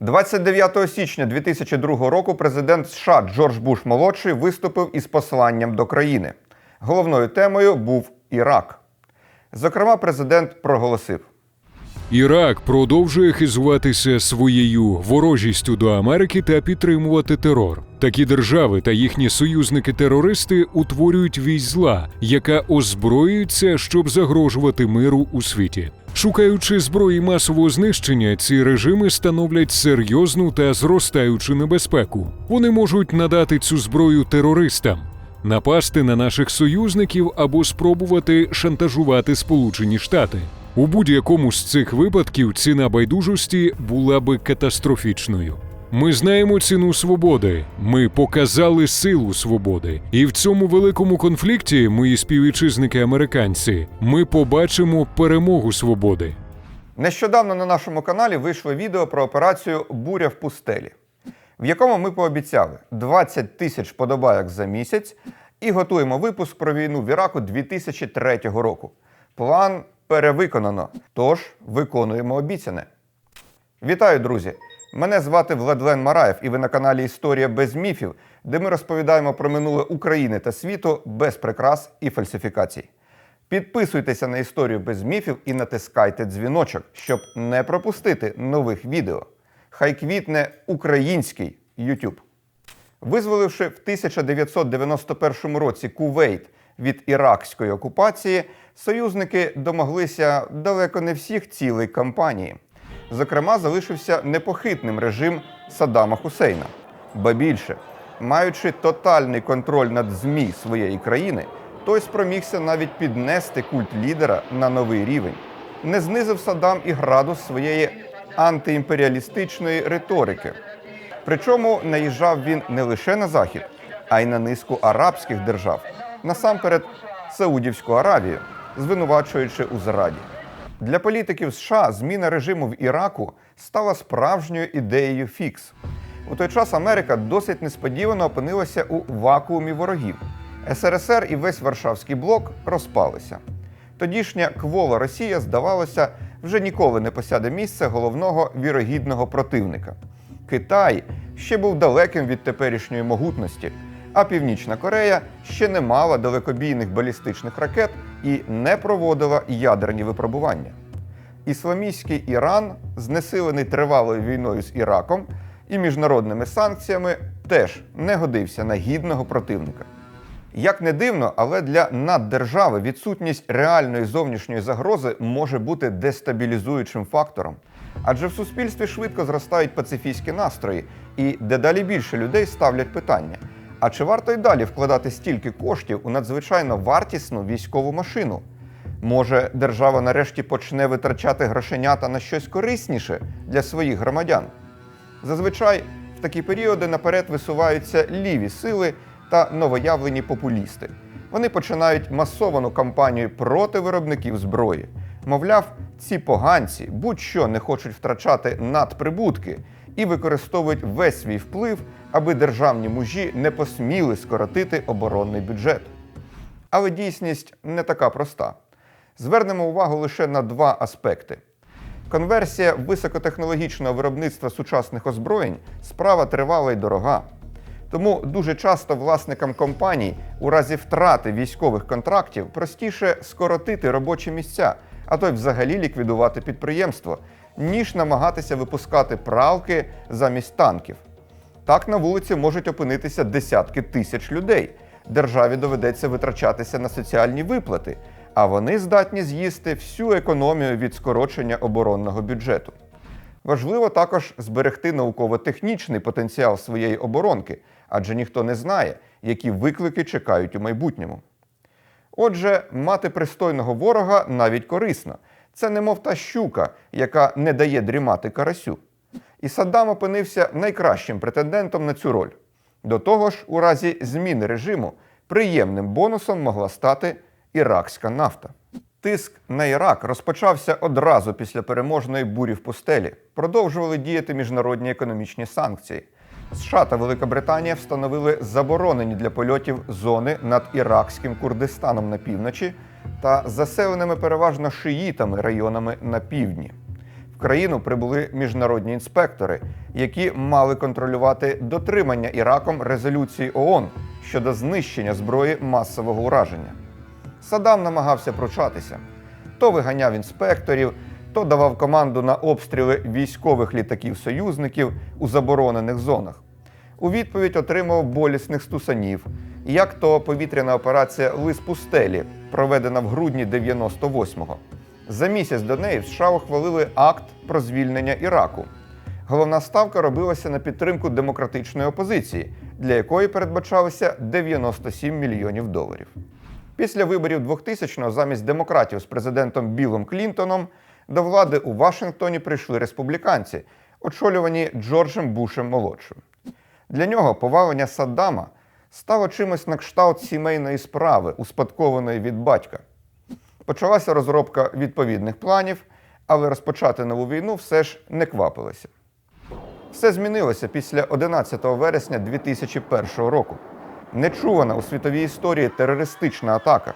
29 січня 2002 року президент США Джордж Буш молодший виступив із посланням до країни. Головною темою був Ірак. Зокрема, президент проголосив: Ірак продовжує хизуватися своєю ворожістю до Америки та підтримувати терор. Такі держави та їхні союзники-терористи утворюють вісь зла, яка озброюється, щоб загрожувати миру у світі. Шукаючи зброї масового знищення, ці режими становлять серйозну та зростаючу небезпеку. Вони можуть надати цю зброю терористам, напасти на наших союзників або спробувати шантажувати Сполучені Штати. У будь-якому з цих випадків ціна байдужості була би катастрофічною. Ми знаємо ціну свободи. Ми показали силу свободи. І в цьому великому конфлікті, мої співвітчизники американці, ми побачимо перемогу свободи. Нещодавно на нашому каналі вийшло відео про операцію Буря в пустелі, в якому ми пообіцяли 20 тисяч подобайок за місяць і готуємо випуск про війну в Іраку 2003 року. План перевиконано, тож виконуємо обіцяне. Вітаю, друзі! Мене звати Владлен Мараєв, і ви на каналі Історія без міфів, де ми розповідаємо про минуле України та світу без прикрас і фальсифікацій. Підписуйтеся на історію без міфів і натискайте дзвіночок, щоб не пропустити нових відео. Хай квітне український YouTube. Визволивши в 1991 році Кувейт від іракської окупації, союзники домоглися далеко не всіх цілей кампанії. Зокрема, залишився непохитним режим Саддама Хусейна. Ба більше, маючи тотальний контроль над ЗМІ своєї країни, той спромігся навіть піднести культ лідера на новий рівень. Не знизив Саддам і градус своєї антиімперіалістичної риторики. Причому наїжджав він не лише на захід, а й на низку арабських держав, насамперед Саудівську Аравію, звинувачуючи у зраді. Для політиків США зміна режиму в Іраку стала справжньою ідеєю фікс. У той час Америка досить несподівано опинилася у вакуумі ворогів. СРСР і весь Варшавський блок розпалися. Тодішня квола Росія, здавалося, вже ніколи не посяде місце головного вірогідного противника. Китай ще був далеким від теперішньої могутності, а Північна Корея ще не мала далекобійних балістичних ракет і не проводила ядерні випробування. Ісламістський Іран, знесилений тривалою війною з Іраком і міжнародними санкціями, теж не годився на гідного противника. Як не дивно, але для наддержави відсутність реальної зовнішньої загрози може бути дестабілізуючим фактором. Адже в суспільстві швидко зростають пацифістські настрої, і дедалі більше людей ставлять питання: а чи варто й далі вкладати стільки коштів у надзвичайно вартісну військову машину? Може, держава нарешті почне витрачати грошенята на щось корисніше для своїх громадян? Зазвичай в такі періоди наперед висуваються ліві сили та новоявлені популісти. Вони починають масовану кампанію проти виробників зброї. Мовляв, ці поганці будь-що не хочуть втрачати надприбутки і використовують весь свій вплив, аби державні мужі не посміли скоротити оборонний бюджет. Але дійсність не така проста. Звернемо увагу лише на два аспекти. Конверсія високотехнологічного виробництва сучасних озброєнь справа тривала й дорога. Тому дуже часто власникам компаній у разі втрати військових контрактів простіше скоротити робочі місця, а то й взагалі ліквідувати підприємство, ніж намагатися випускати пралки замість танків. Так на вулиці можуть опинитися десятки тисяч людей. Державі доведеться витрачатися на соціальні виплати, а вони здатні з'їсти всю економію від скорочення оборонного бюджету. Важливо також зберегти науково-технічний потенціал своєї оборонки, адже ніхто не знає, які виклики чекають у майбутньому. Отже, мати пристойного ворога навіть корисно. Це немов та щука, яка не дає дрімати карасю. І Саддам опинився найкращим претендентом на цю роль. До того ж, у разі зміни режиму приємним бонусом могла стати іракська нафта. Тиск на Ірак розпочався одразу після переможної бурі в пустелі. Продовжували діяти міжнародні економічні санкції. США та Велика Британія встановили заборонені для польотів зони над іракським Курдистаном на півночі та заселеними переважно шиїтами районами на півдні. В країну прибули міжнародні інспектори, які мали контролювати дотримання Іраком резолюції ООН щодо знищення зброї масового ураження. Саддам намагався пручатися. То виганяв інспекторів, то давав команду на обстріли військових літаків союзників у заборонених зонах. У відповідь отримав болісних стусанів, як то повітряна операція Лис пустелі, проведена в грудні 98-го. За місяць до неї в США ухвалили акт про звільнення Іраку. Головна ставка робилася на підтримку демократичної опозиції, для якої передбачалося 97 мільйонів доларів. Після виборів 2000-го замість демократів з президентом Білом Клінтоном до влади у Вашингтоні прийшли республіканці, очолювані Джорджем Бушем молодшим. Для нього повалення Саддама стало чимось на кшталт сімейної справи, успадкованої від батька. Почалася розробка відповідних планів, але розпочати нову війну все ж не квапилося. Все змінилося після 11 вересня 2001 року. Нечувана у світовій історії терористична атака,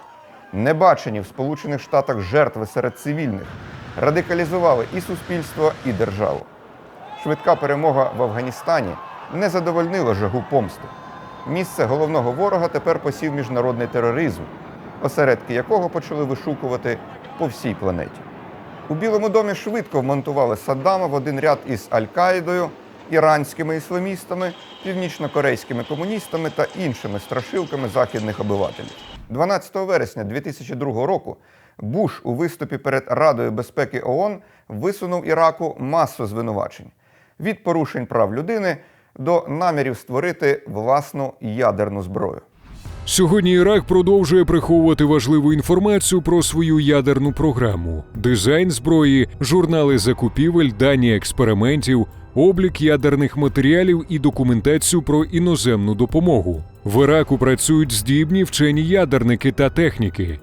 небачені в Сполучених Штатах жертви серед цивільних, радикалізували і суспільство, і державу. Швидка перемога в Афганістані не задовольнила жагу помсти. Місце головного ворога тепер посів міжнародний тероризм, осередки якого почали вишукувати по всій планеті. У Білому домі швидко вмонтували Саддама в один ряд із Аль-Каїдою, іранськими ісламістами, північно-корейськими комуністами та іншими страшилками західних обивателів. 12 вересня 2002 року Буш у виступі перед Радою безпеки ООН висунув Іраку масу звинувачень від порушень прав людини до намірів створити власну ядерну зброю. Сьогодні Ірак продовжує приховувати важливу інформацію про свою ядерну програму: дизайн зброї, журнали закупівель, дані експериментів, облік ядерних матеріалів і документацію про іноземну допомогу. В Іраку працюють здібні вчені ядерники та техніки.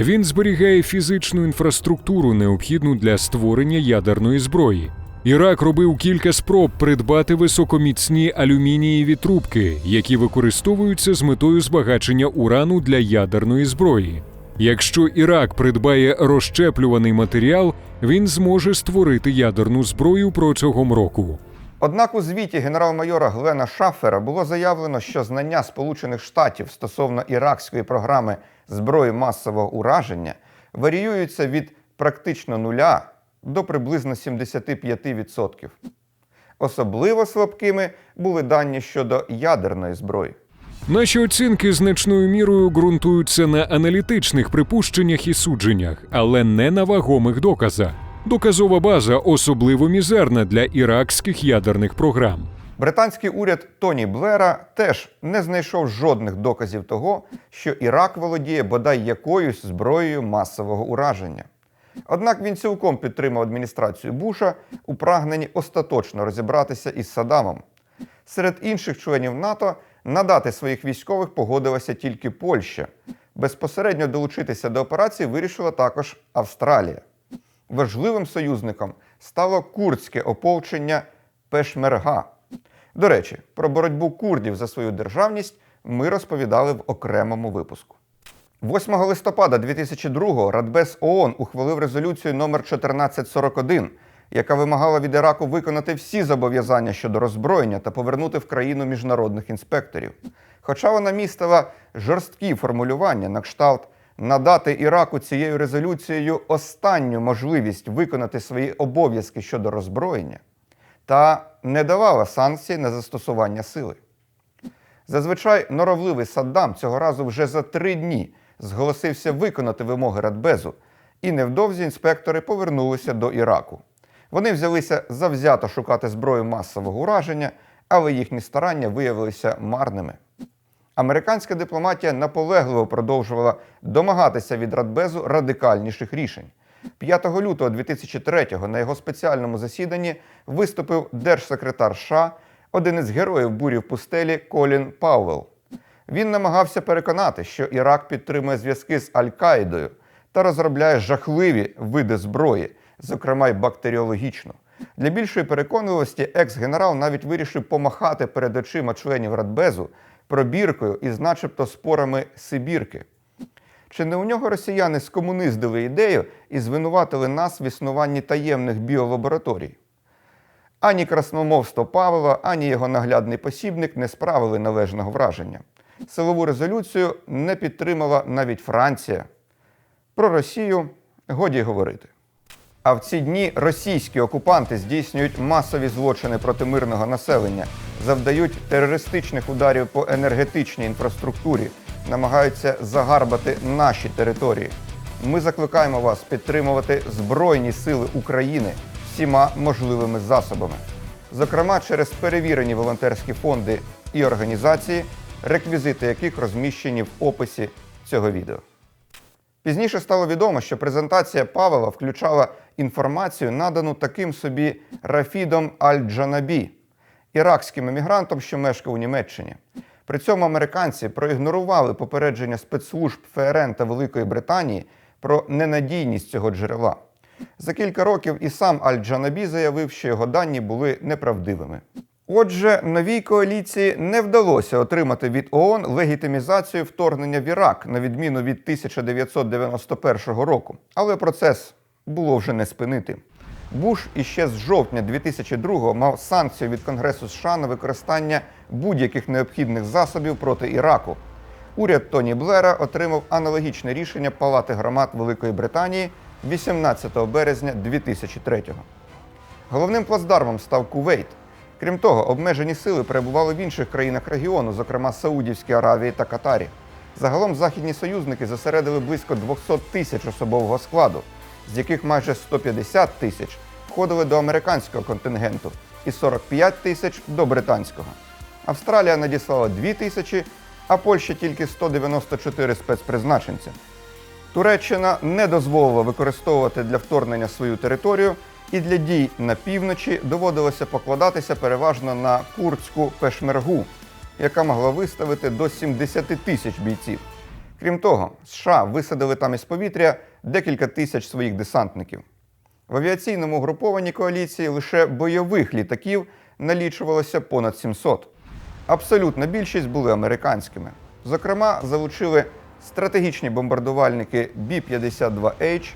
Він зберігає фізичну інфраструктуру, необхідну для створення ядерної зброї. Ірак робив кілька спроб придбати високоміцні алюмінієві трубки, які використовуються з метою збагачення урану для ядерної зброї. Якщо Ірак придбає розщеплюваний матеріал, він зможе створити ядерну зброю протягом року. Однак у звіті генерал-майора Глена Шаффера було заявлено, що знання Сполучених Штатів стосовно іракської програми зброї масового ураження варіюються від практично нуля до приблизно 75%. Особливо слабкими були дані щодо ядерної зброї. Наші оцінки значною мірою ґрунтуються на аналітичних припущеннях і судженнях, але не на вагомих доказах. Доказова база особливо мізерна для іракських ядерних програм. Британський уряд Тоні Блера теж не знайшов жодних доказів того, що Ірак володіє бодай якоюсь зброєю масового ураження. Однак він цілком підтримав адміністрацію Буша у прагненні остаточно розібратися із Саддамом. Серед інших членів НАТО надати своїх військових погодилася тільки Польща. Безпосередньо долучитися до операції вирішила також Австралія. Важливим союзником стало курдське ополчення Пешмерга. До речі, про боротьбу курдів за свою державність ми розповідали в окремому випуску. 8 листопада 2002-го Радбез ООН ухвалив резолюцію номер 1441, яка вимагала від Іраку виконати всі зобов'язання щодо роззброєння та повернути в країну міжнародних інспекторів. Хоча вона містила жорсткі формулювання на кшталт надати Іраку цією резолюцією останню можливість виконати свої обов'язки щодо роззброєння, та не давала санкцій на застосування сили. Зазвичай норовливий Саддам цього разу вже за три дні зголосився виконати вимоги Радбезу, і невдовзі інспектори повернулися до Іраку. Вони взялися завзято шукати зброю масового ураження, але їхні старання виявилися марними. Американська дипломатія наполегливо продовжувала домагатися від Радбезу радикальніших рішень. 5 лютого 2003-го на його спеціальному засіданні виступив держсекретар США, один із героїв бурі в пустелі Колін Пауелл. Він намагався переконати, що Ірак підтримує зв'язки з Аль-Каїдою та розробляє жахливі види зброї, зокрема й бактеріологічну. Для більшої переконливості екс-генерал навіть вирішив помахати перед очима членів Радбезу пробіркою із начебто спорами Сибірки. Чи не у нього росіяни скомуниздили ідею і звинуватили нас в існуванні таємних біолабораторій? Ані красномовство Павла, ані його наглядний посібник не справили належного враження. Силову резолюцію не підтримала навіть Франція. Про Росію годі говорити. А в ці дні російські окупанти здійснюють масові злочини проти мирного населення, завдають терористичних ударів по енергетичній інфраструктурі, намагаються загарбати наші території. Ми закликаємо вас підтримувати Збройні Сили України всіма можливими засобами, зокрема через перевірені волонтерські фонди і організації, реквізити яких розміщені в описі цього відео. Пізніше стало відомо, що презентація Павела включала інформацію, надану таким собі Рафідом Аль-Джанабі, іракським емігрантом, що мешкав у Німеччині. При цьому американці проігнорували попередження спецслужб ФРН та Великої Британії про ненадійність цього джерела. За кілька років і сам Аль-Джанабі заявив, що його дані були неправдивими. Отже, новій коаліції не вдалося отримати від ООН легітимізацію вторгнення в Ірак, на відміну від 1991 року. Але процес було вже не спинити. Буш іще з жовтня 2002-го мав санкцію від Конгресу США на використання будь-яких необхідних засобів проти Іраку. Уряд Тоні Блера отримав аналогічне рішення Палати громад Великої Британії 18 березня 2003-го. Головним плацдармом став Кувейт. Крім того, обмежені сили перебували в інших країнах регіону, зокрема Саудівській Аравії та Катарі. Загалом західні союзники зосередили близько 200 тисяч особового складу, з яких майже 150 тисяч входили до американського контингенту і 45 тисяч до британського. Австралія надіслала 2 тисячі, а Польща тільки 194 спецпризначенця. Туреччина не дозволила використовувати для вторгнення свою територію, і для дій на півночі доводилося покладатися переважно на курдську пешмергу, яка могла виставити до 70 тисяч бійців. Крім того, США висадили там із повітря декілька тисяч своїх десантників. В авіаційному групованні коаліції лише бойових літаків налічувалося понад 700. Абсолютна більшість були американськими. Зокрема, залучили стратегічні бомбардувальники B-52H,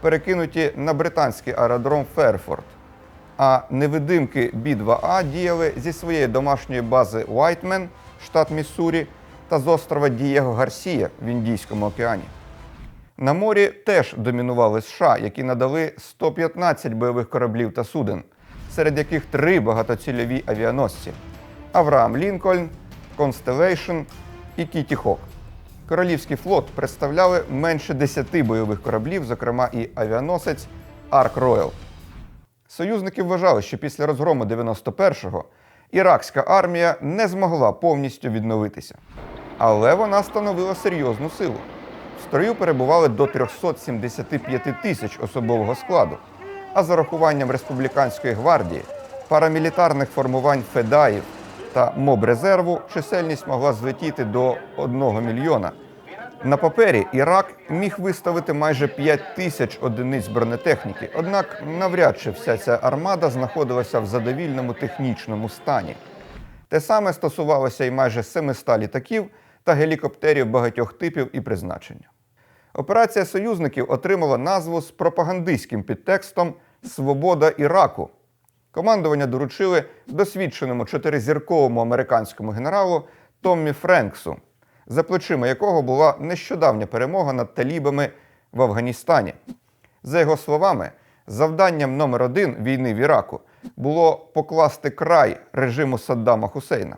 перекинуті на британський аеродром Ферфорд. А невидимки B-2A діяли зі своєї домашньої бази Уайтмен, штат Міссурі, та з острова Дієго Гарсія в Індійському океані. На морі теж домінували США, які надали 115 бойових кораблів та суден, серед яких три багатоцільові авіаносці: Авраам Лінкольн, Констелейшн і Кіті Хок. Королівський флот представляли менше 10 бойових кораблів, зокрема і авіаносець Арк Роял. Союзники вважали, що після розгрому 91-го іракська армія не змогла повністю відновитися. Але вона становила серйозну силу. Строю перебували до 375 тисяч особового складу. А за рахуванням республіканської гвардії, парамілітарних формувань Федаїв та моб-резерву чисельність могла злетіти до 1 мільйона. На папері Ірак міг виставити майже 5 тисяч одиниць бронетехніки, однак навряд чи вся ця армада знаходилася в задовільному технічному стані. Те саме стосувалося і майже 700 літаків та гелікоптерів багатьох типів і призначення. Операція союзників отримала назву з пропагандистським підтекстом Свобода Іраку. Командування доручили досвідченому чотиризірковому американському генералу Томмі Френксу, за плечима якого була нещодавня перемога над талібами в Афганістані. За його словами, завданням номер один війни в Іраку було покласти край режиму Саддама Хусейна.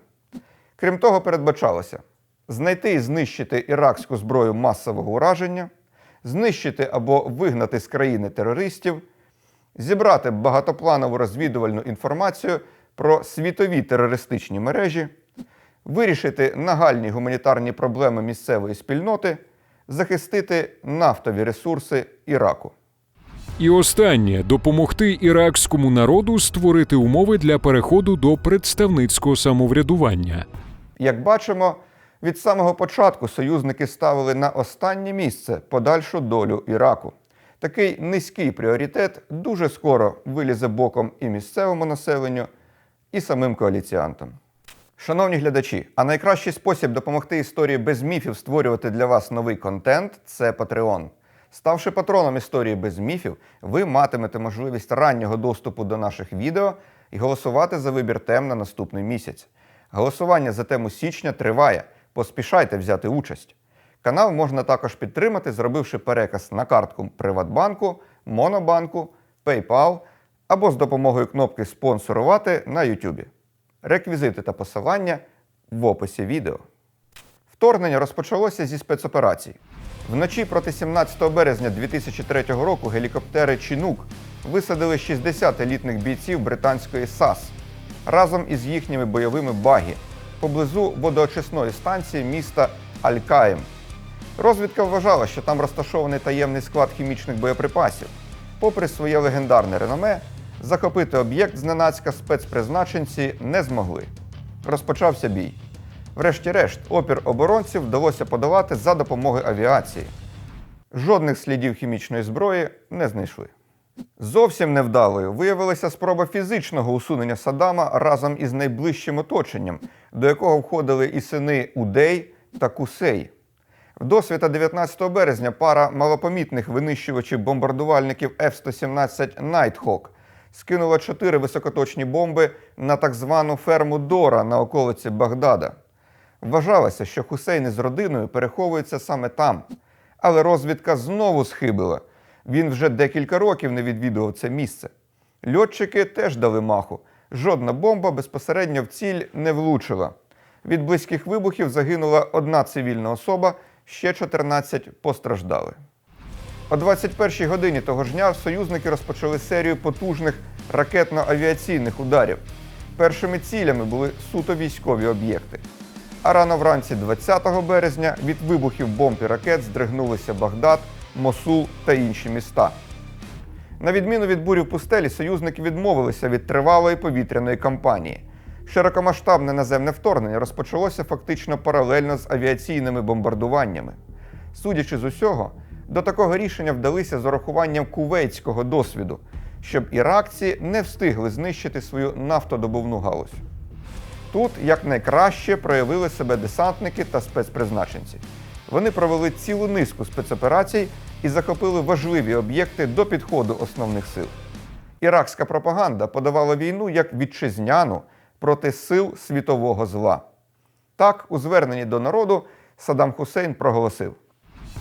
Крім того, передбачалося знайти і знищити іракську зброю масового ураження, знищити або вигнати з країни терористів, зібрати багатопланову розвідувальну інформацію про світові терористичні мережі, вирішити нагальні гуманітарні проблеми місцевої спільноти, захистити нафтові ресурси Іраку. І останнє допомогти іракському народу створити умови для переходу до представницького самоврядування. Як бачимо, від самого початку союзники ставили на останнє місце подальшу долю Іраку. Такий низький пріоритет дуже скоро вилізе боком і місцевому населенню, і самим коаліціантам. Шановні глядачі, а найкращий спосіб допомогти історії без міфів створювати для вас новий контент це Patreon. Ставши патроном історії без міфів, ви матимете можливість раннього доступу до наших відео і голосувати за вибір тем на наступний місяць. Голосування за тему січня триває. Поспішайте взяти участь. Канал можна також підтримати, зробивши переказ на картку Приватбанку, Монобанку, PayPal або з допомогою кнопки Спонсорувати на YouTube. Реквізити та посилання в описі відео. Вторгнення розпочалося зі спецоперацій. Вночі проти 17 березня 2003 року гелікоптери Чінук висадили 60 елітних бійців британської САС разом із їхніми бойовими багі поблизу водоочисної станції міста Алькаєм. Розвідка вважала, що там розташований таємний склад хімічних боєприпасів. Попри своє легендарне реноме, захопити об'єкт зненацька спецпризначенці не змогли. Розпочався бій. Врешті-решт, опір оборонців вдалося подолати за допомогою авіації. Жодних слідів хімічної зброї не знайшли. Зовсім невдалою виявилася спроба фізичного усунення Саддама разом із найближчим оточенням, до якого входили і сини Удей та Кусей. Вдосвіта 19 березня пара малопомітних винищувачів бомбардувальників F-117 Nighthawk скинула чотири високоточні бомби на так звану ферму Дора на околиці Багдада. Вважалося, що Хусейн із родиною переховуються саме там. Але розвідка знову схибила. Він вже декілька років не відвідував це місце. Льотчики теж дали маху. Жодна бомба безпосередньо в ціль не влучила. Від близьких вибухів загинула одна цивільна особа, ще 14 постраждали. О 21-й годині того ж дня союзники розпочали серію потужних ракетно-авіаційних ударів. Першими цілями були суто військові об'єкти. А рано вранці 20 березня від вибухів бомб і ракет здригнулися Багдад, Мосул та інші міста. На відміну від бурів пустелі, союзники відмовилися від тривалої повітряної кампанії. Широкомасштабне наземне вторгнення розпочалося фактично паралельно з авіаційними бомбардуваннями. Судячи з усього, до такого рішення вдалися з урахуванням кувейтського досвіду, щоб іракці не встигли знищити свою нафтодобувну галузь. Тут якнайкраще проявили себе десантники та спецпризначенці. Вони провели цілу низку спецоперацій і захопили важливі об'єкти до підходу основних сил. Іракська пропаганда подавала війну як вітчизняну проти сил світового зла. Так, у зверненні до народу Саддам Хусейн проголосив: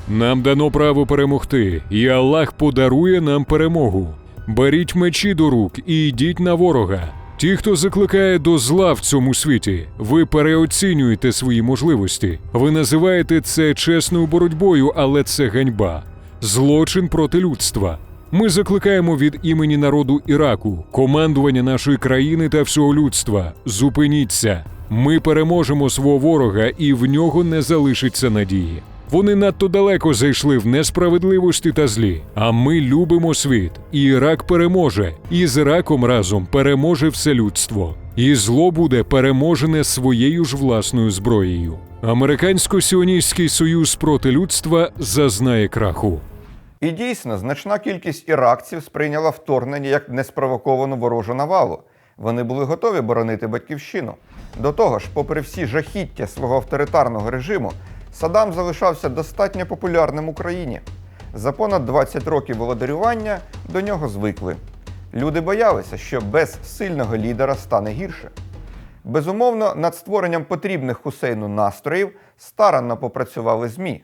Нам дано право перемогти, і Аллах подарує нам перемогу. Беріть мечі до рук і йдіть на ворога. Ті, хто закликає до зла в цьому світі, ви переоцінюєте свої можливості. Ви називаєте це чесною боротьбою, але це ганьба, злочин проти людства. Ми закликаємо від імені народу Іраку, командування нашої країни та всього людства. Зупиніться. Ми переможемо свого ворога, і в нього не залишиться надії. Вони надто далеко зайшли в несправедливості та злі. А ми любимо світ. І Ірак переможе. І з Іраком разом переможе все людство. І зло буде переможене своєю ж власною зброєю. Американсько-сіоністський союз проти людства зазнає краху. І дійсно, значна кількість іракців сприйняла вторгнення як неспровоковану ворожу навалу. Вони були готові боронити батьківщину. До того ж, попри всі жахіття свого авторитарного режиму, Саддам залишався достатньо популярним в Україні. За понад 20 років володарювання до нього звикли. Люди боялися, що без сильного лідера стане гірше. Безумовно, над створенням потрібних Хусейну настроїв старанно попрацювали ЗМІ,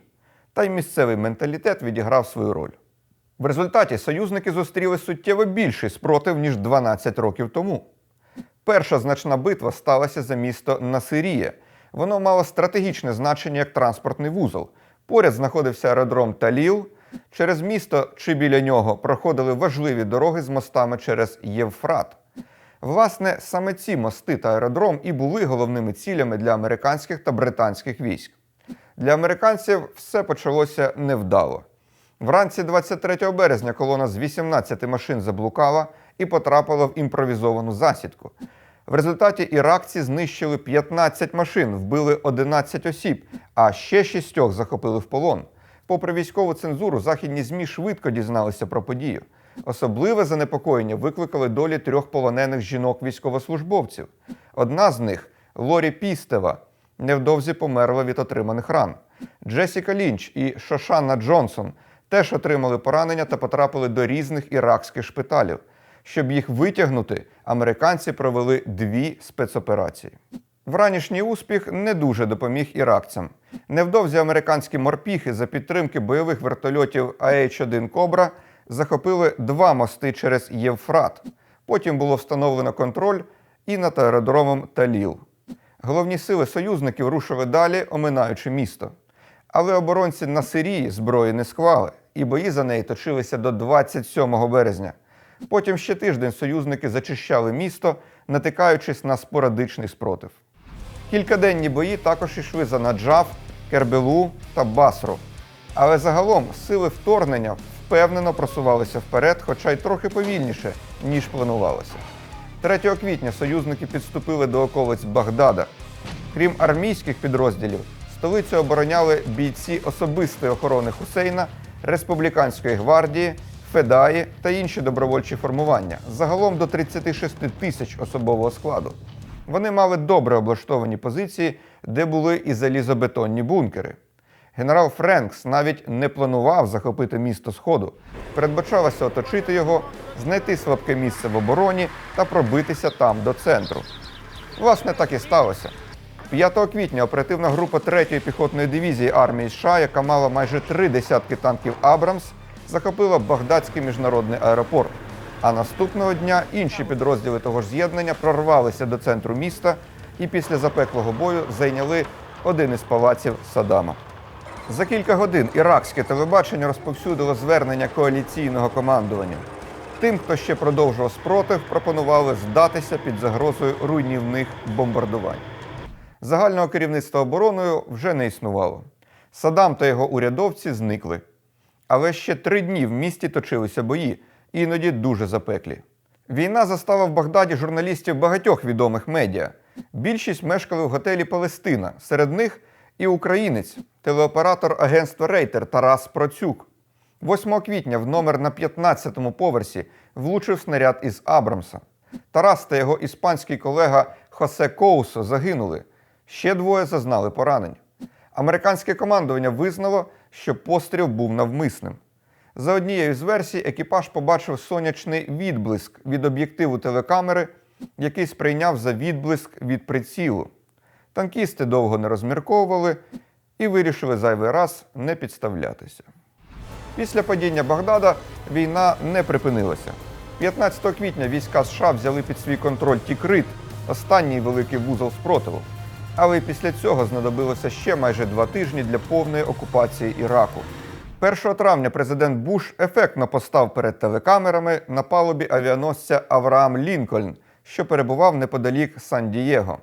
та й місцевий менталітет відіграв свою роль. В результаті союзники зустріли суттєво більший спротив, ніж 12 років тому. Перша значна битва сталася за місто Насирія. Воно мало стратегічне значення як транспортний вузол. Поряд знаходився аеродром Таліл. Через місто чи біля нього проходили важливі дороги з мостами через Євфрат. Власне, саме ці мости та аеродром і були головними цілями для американських та британських військ. Для американців все почалося невдало. Вранці 23 березня колона з 18 машин заблукала і потрапила в імпровізовану засідку. В результаті іракці знищили 15 машин, вбили 11 осіб, а ще шістьох захопили в полон. Попри військову цензуру, західні ЗМІ швидко дізналися про подію. Особливе занепокоєння викликали долі трьох полонених жінок-військовослужбовців. Одна з них Лорі Пістева невдовзі померла від отриманих ран. Джесіка Лінч і Шошанна Джонсон теж отримали поранення та потрапили до різних іракських шпиталів. Щоб їх витягнути, американці провели дві спецоперації. Вранішній успіх не дуже допоміг іракцям. Невдовзі американські морпіхи за підтримки бойових вертольотів АH-1 Кобра захопили два мости через Євфрат. Потім було встановлено контроль і над аеродромом Таліл. Головні сили союзників рушили далі, оминаючи місто. Але оборонці на Сирії зброї не склали, і бої за неї точилися до 27 березня. Потім ще тиждень союзники зачищали місто, натикаючись на спорадичний спротив. Кількаденні бої також йшли за Наджав, Кербелу та Басру. Але загалом сили вторгнення впевнено просувалися вперед, хоча й трохи повільніше, ніж планувалося. 3 квітня союзники підступили до околиць Багдада. Крім армійських підрозділів, столицю обороняли бійці особистої охорони Хусейна, республіканської гвардії, Федаї та інші добровольчі формування, загалом до 36 тисяч особового складу. Вони мали добре облаштовані позиції, де були і залізобетонні бункери. Генерал Френкс навіть не планував захопити місто Сходу. Передбачалося оточити його, знайти слабке місце в обороні та пробитися там до центру. Власне, так і сталося. 5 квітня оперативна група 3-ї піхотної дивізії армії США, яка мала майже три десятки танків Абрамс, захопила Багдадський міжнародний аеропорт. А наступного дня інші підрозділи того ж з'єднання прорвалися до центру міста і після запеклого бою зайняли один із палаців Садама. За кілька годин іракське телебачення розповсюдило звернення коаліційного командування. Тим, хто ще продовжував спротив, пропонували здатися під загрозою руйнівних бомбардувань. Загального керівництва обороною вже не існувало. Садам та його урядовці зникли. Але ще три дні в місті точилися бої, іноді дуже запеклі. Війна застала в Багдаді журналістів багатьох відомих медіа. Більшість мешкали в готелі Палестина. Серед них і українець, телеоператор агентства Рейтер Тарас Процюк. 8 квітня в номер на 15-му поверсі влучив снаряд із Абрамса. Тарас та його іспанський колега Хосе Коусо загинули. Ще двоє зазнали поранень. Американське командування визнало, що постріл був навмисним. За однією з версій, екіпаж побачив сонячний відблиск від об'єктиву телекамери, який сприйняв за відблиск від прицілу. Танкісти довго не розмірковували і вирішили зайвий раз не підставлятися. Після падіння Багдада війна не припинилася. 15 квітня війська США взяли під свій контроль Тікрит, останній великий вузол спротиву. Але після цього знадобилося ще майже два тижні для повної окупації Іраку. 1 травня президент Буш ефектно постав перед телекамерами на палубі авіаносця Авраам Лінкольн, що перебував неподалік Сан-Дієго.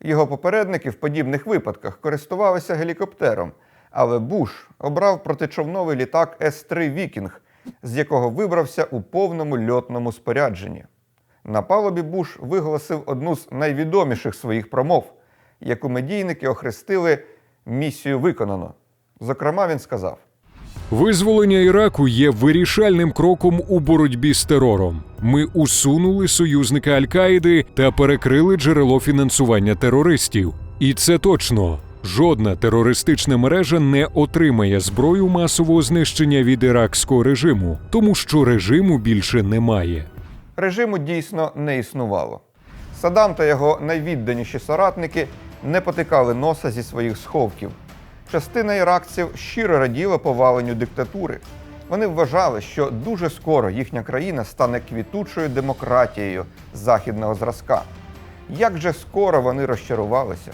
Його попередники в подібних випадках користувалися гелікоптером, але Буш обрав протичовновий літак С-3 Вікінг, з якого вибрався у повному льотному спорядженні. На палубі Буш виголосив одну з найвідоміших своїх промов, яку медійники охрестили місію виконано. Зокрема, він сказав: Визволення Іраку є вирішальним кроком у боротьбі з терором. Ми усунули союзника Аль-Каїди та перекрили джерело фінансування терористів. І це точно. Жодна терористична мережа не отримає зброю масового знищення від іракського режиму, тому що режиму більше немає. режиму дійсно не існувало. Садам та його найвідданіші соратники не потикали носа зі своїх сховків. Частина іракців щиро раділа поваленню диктатури. Вони вважали, що дуже скоро їхня країна стане квітучою демократією західного зразка. Як же скоро вони розчарувалися?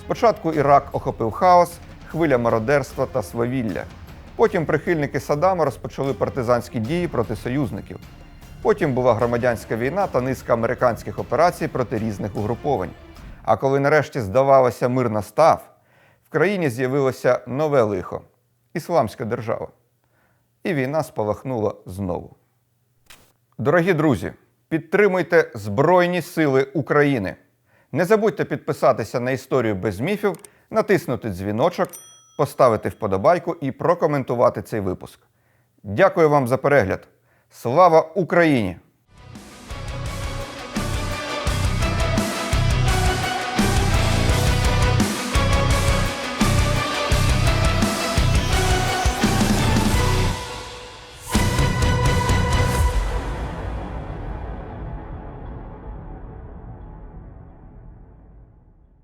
Спочатку Ірак охопив хаос, хвиля мародерства та свавілля. Потім прихильники Саддама розпочали партизанські дії проти союзників. Потім була громадянська війна та низка американських операцій проти різних угруповань. А коли нарешті здавалося, мир настав, в країні з'явилося нове лихо Ісламська держава. І війна спалахнула знову. Дорогі друзі, підтримуйте Збройні Сили України. Не забудьте підписатися на історію без міфів, натиснути дзвіночок, поставити вподобайку і прокоментувати цей випуск. Дякую вам за перегляд. Слава Україні!